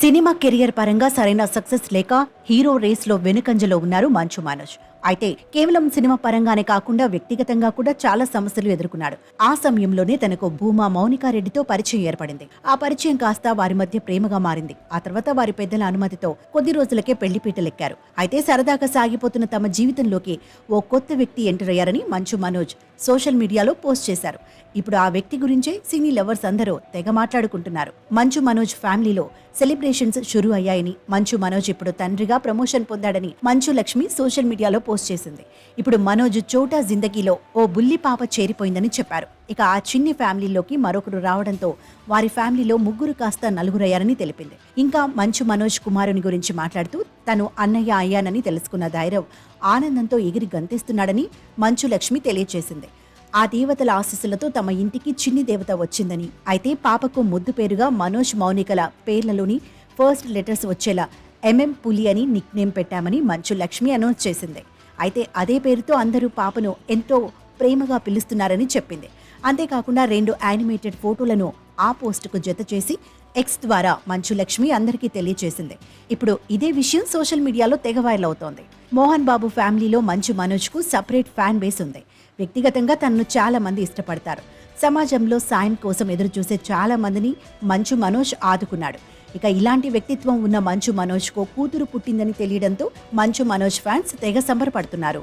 Cinema career పరంగా సరైన success లేక హీరో రేస్లో వెనుకంజలో ఉన్నారు మంచు మనోజ్. అయితే కేవలం సినిమా పరంగానే కాకుండా వ్యక్తిగతంగా కూడా చాలా సమస్యలు ఎదుర్కొన్నాడు. ఆ సమయంలోనే తనకు భూమా మౌనికారెడ్డితో పరిచయం ఏర్పడింది. ఆ పరిచయం కాస్త వారి మధ్య ప్రేమగా మారింది. ఆ తర్వాత వారి పెద్దల అనుమతితో కొద్ది రోజులకే పెళ్ళిపీటలెక్కారు అయితే సరదాగా సాగిపోతున్న తమ జీవితంలోకి ఓ కొత్త వ్యక్తి ఎంటర్ అయ్యారని మంచు మనోజ్ సోషల్ మీడియాలో పోస్ట్ చేశారు. ఇప్పుడు ఆ వ్యక్తి గురించే సినీ లవర్స్ అందరూ తెగ మాట్లాడుకుంటున్నారు. మంచు మనోజ్ ఫ్యామిలీలో సెలబ్రేషన్స్ షురూ అయ్యాయని మంచు మనోజ్ ఇప్పుడు తండ్రిగా ప్రమోషన్ పొందాడని మంచు లక్ష్మి సోషల్ మీడియాలో పోస్ట్ చేసింది. ఇప్పుడు మనోజ్ చోటా జిందగీలో ఓ బుల్లి పాప చేరిపోయిందని చెప్పారు. ఇక ఆ చిన్ని ఫ్యామిలీలోకి మరొకరు రావడంతో వారి ఫ్యామిలీలో ముగ్గురు కాస్త నలుగురయ్యారని తెలిపింది. ఇంకా మంచు మనోజ్ కుమారుని గురించి మాట్లాడుతూ తను అన్నయ్య అయ్యానని తెలుసుకున్న ధైరవ్ ఆనందంతో ఎగిరి గంతేస్తున్నాడని మంచు లక్ష్మి తెలియజేసింది ఆ దేవతల ఆశీస్సులతో తమ ఇంటికి చిన్ని దేవత వచ్చిందని అయితే పాపకు ముద్దు పేరుగా మనోజ్ మౌనికల పేర్లలోని ఫస్ట్ లెటర్స్ వచ్చేలా ఎంఎం పులి అని నిక్నేమ్ పెట్టామని మంచు లక్ష్మి అనౌన్స్ చేసింది. అయితే అదే పేరుతో అందరూ పాపను ఎంతో ప్రేమగా పిలుస్తున్నారని చెప్పింది. అంతేకాకుండా రెండు యానిమేటెడ్ ఫోటోలను ఆ పోస్టుకు జత చేసి ఎక్స్ ద్వారా మంచు లక్ష్మి అందరికీ తెలియజేసింది ఇప్పుడు ఇదే విషయం సోషల్ మీడియాలో తెగ వైరల్ అవుతోంది. మోహన్ బాబు ఫ్యామిలీలో మంచు మనోజ్కు సపరేట్ ఫ్యాన్ బేస్ ఉంది. వ్యక్తిగతంగా తనను చాలా మంది ఇష్టపడతారు. సమాజంలో సాయం కోసం ఎదురు చూసే చాలా మందిని మంచు మనోజ్ ఆదుకున్నాడు. ఇక ఇలాంటి వ్యక్తిత్వం ఉన్న మంచు మనోజ్కో కూతురు పుట్టిందని తెలియడంతో మంచు మనోజ్ ఫ్యాన్స్ తెగ సంబరపడుతున్నారు.